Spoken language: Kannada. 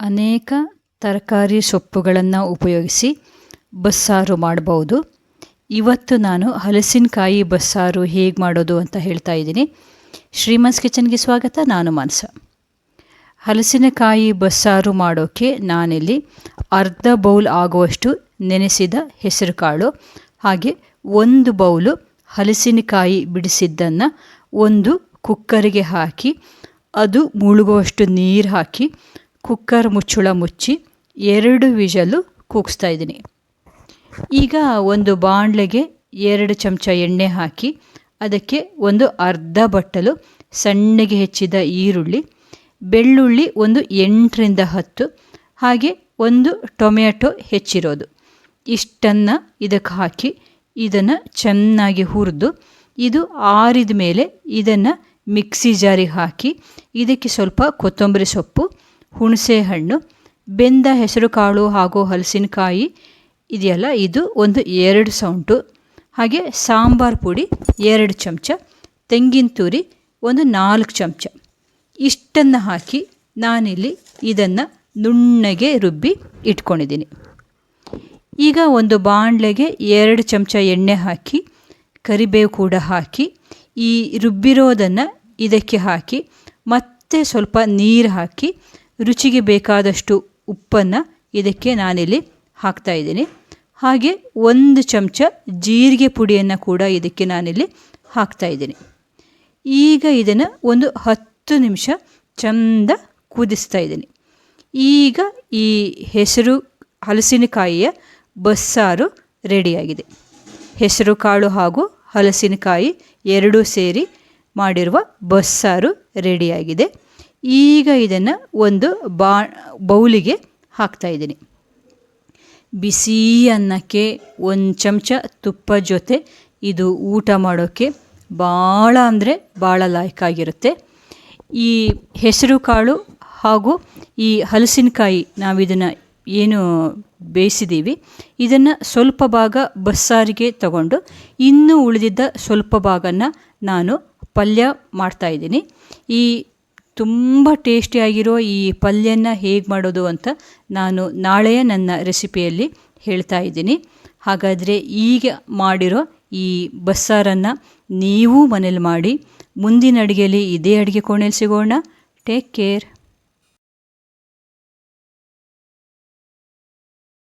ಅನೇಕ ತರಕಾರಿ ಸೊಪ್ಪುಗಳನ್ನು ಉಪಯೋಗಿಸಿ ಬಸ್ಸಾರು ಮಾಡಬಹುದು ಇವತ್ತು ನಾನು ಹಲಸಿನಕಾಯಿ ಬಸ್ಸಾರು ಹೇಗೆ ಮಾಡೋದು ಅಂತ ಹೇಳ್ತಾ ಇದ್ದೀನಿ. ಶ್ರೀಮನ್ಸ್ ಕಿಚನ್ಗೆ ಸ್ವಾಗತ, ನಾನು ಮಾನಸ. ಹಲಸಿನಕಾಯಿ ಬಸ್ಸಾರು ಮಾಡೋಕ್ಕೆ ನಾನಿಲ್ಲಿ ಅರ್ಧ ಬೌಲ್ ಆಗುವಷ್ಟು ನೆನೆಸಿದ ಹೆಸರುಕಾಳು ಹಾಗೆ ಒಂದು ಬೌಲು ಹಲಸಿನಕಾಯಿ ಬಿಡಿಸಿದ್ದನ್ನು ಒಂದು ಕುಕ್ಕರಿಗೆ ಹಾಕಿ, ಅದು ಮುಳುಗುವಷ್ಟು ನೀರು ಹಾಕಿ ಕುಕ್ಕರ್ ಮುಚ್ಚುಳ ಮುಚ್ಚಿ ಎರಡು ವಿಷಲು ಕೂಗಿಸ್ತಾ ಇದ್ದೀನಿ. ಈಗ ಒಂದು ಬಾಣಲೆಗೆ ಎರಡು ಚಮಚ ಎಣ್ಣೆ ಹಾಕಿ ಅದಕ್ಕೆ ಒಂದು ಅರ್ಧ ಬಟ್ಟಲು ಸಣ್ಣಗೆ ಹೆಚ್ಚಿದ ಈರುಳ್ಳಿ, ಬೆಳ್ಳುಳ್ಳಿ ಒಂದು ಎಂಟರಿಂದ ಹತ್ತು, ಹಾಗೆ ಒಂದು ಟೊಮೆಟೊ ಹೆಚ್ಚಿರೋದು. ಇಷ್ಟನ್ನು ಇದಕ್ಕೆ ಹಾಕಿ ಇದನ್ನು ಚೆನ್ನಾಗಿ ಹುರಿದು ಇದು ಆರಿದ ಮೇಲೆ ಇದನ್ನು ಮಿಕ್ಸಿ ಜಾರಿಗೆ ಹಾಕಿ ಇದಕ್ಕೆ ಸ್ವಲ್ಪ ಕೊತ್ತಂಬರಿ ಸೊಪ್ಪು ಹುಣಸೆ ಹಣ್ಣು ಬೆಂದ ಹೆಸರುಕಾಳು ಹಾಗೂ ಹಲಸಿನಕಾಯಿ ಇದೆಯಲ್ಲ, ಇದು ಒಂದು ಎರಡು ಸೌಂಟು. ಹಾಗೆ ಸಾಂಬಾರು ಪುಡಿ ಎರಡು ಚಮಚ, ತೆಂಗಿನ ತುರಿ ಒಂದು ನಾಲ್ಕು ಚಮಚ. ಇಷ್ಟನ್ನು ಹಾಕಿ ನಾನಿಲ್ಲಿ ಇದನ್ನು ನುಣ್ಣಗೆ ರುಬ್ಬಿ ಇಟ್ಕೊಂಡಿದ್ದೀನಿ. ಈಗ ಒಂದು ಬಾಣಲೆಗೆ ಎರಡು ಚಮಚ ಎಣ್ಣೆ ಹಾಕಿ, ಕರಿಬೇವು ಕೂಡ ಹಾಕಿ, ಈ ರುಬ್ಬಿರೋದನ್ನು ಇದಕ್ಕೆ ಹಾಕಿ, ಮತ್ತೆ ಸ್ವಲ್ಪ ನೀರು ಹಾಕಿ ರುಚಿಗೆ ಬೇಕಾದಷ್ಟು ಉಪ್ಪನ್ನು ಇದಕ್ಕೆ ನಾನಿಲ್ಲಿ ಹಾಕ್ತಾ ಇದ್ದೀನಿ. ಹಾಗೆ ಒಂದು ಚಮಚ ಜೀರಿಗೆ ಪುಡಿಯನ್ನು ಕೂಡ ಇದಕ್ಕೆ ನಾನಿಲ್ಲಿ ಹಾಕ್ತಾ ಇದ್ದೀನಿ. ಈಗ ಇದನ್ನು ಒಂದು ಹತ್ತು ನಿಮಿಷ ಚಂದ ಕುದಿಸ್ತಾ ಇದ್ದೀನಿ. ಈಗ ಈ ಹೆಸರು ಹಲಸಿನಕಾಯಿಯ ಬಸ್ಸಾರು ರೆಡಿಯಾಗಿದೆ. ಹೆಸರು ಕಾಳು ಹಾಗೂ ಹಲಸಿನಕಾಯಿ ಎರಡೂ ಸೇರಿ ಮಾಡಿರುವ ಬಸ್ಸಾರು ರೆಡಿಯಾಗಿದೆ. ಈಗ ಇದನ್ನು ಒಂದು ಬಾ, ಬೌಲಿಗೆ ಹಾಕ್ತಾಯಿದ್ದೀನಿ ಬಿಸಿ ಅನ್ನಕ್ಕೆ ಒಂದು ಚಮಚ ತುಪ್ಪ ಜೊತೆ ಇದು ಊಟ ಮಾಡೋಕ್ಕೆ ಭಾಳ ಅಂದರೆ ಭಾಳ ಲಾಯ್ಕಾಗಿರುತ್ತೆ. ಈ ಹೆಸರು ಕಾಳು ಹಾಗೂ ಈ ಹಲಸಿನಕಾಯಿ ನಾವು ಇದನ್ನು ಏನು ಬೇಯಿಸಿದ್ದೀವಿ ಇದನ್ನು ಸ್ವಲ್ಪ ಭಾಗ ಬಸ್ಸಾರಿಗೆ ತಗೊಂಡು ಇನ್ನೂ ಉಳಿದಿದ್ದ ಸ್ವಲ್ಪ ಭಾಗನ ನಾನು ಪಲ್ಯ ಮಾಡ್ತಾಯಿದ್ದೀನಿ ಈ ತುಂಬ ಟೇಸ್ಟಿಯಾಗಿರೋ ಈ ಪಲ್ಯನ ಹೇಗೆ ಮಾಡೋದು ಅಂತ ನಾನು ನಾಳೆಯ ನನ್ನ ರೆಸಿಪಿಯಲ್ಲಿ ಹೇಳ್ತಾ ಇದ್ದೀನಿ. ಹಾಗಾದರೆ ಈಗ ಮಾಡಿರೋ ಈ ಬಸ್ಸಾರನ್ನು ನೀವು ಮನೇಲಿ ಮಾಡಿ, ಮುಂದಿನ ಅಡುಗೆಯಲ್ಲಿ ಇದೇ ಅಡುಗೆ ಕೋಣೆಯಲ್ಲಿ ಸಿಗೋಣ. Take care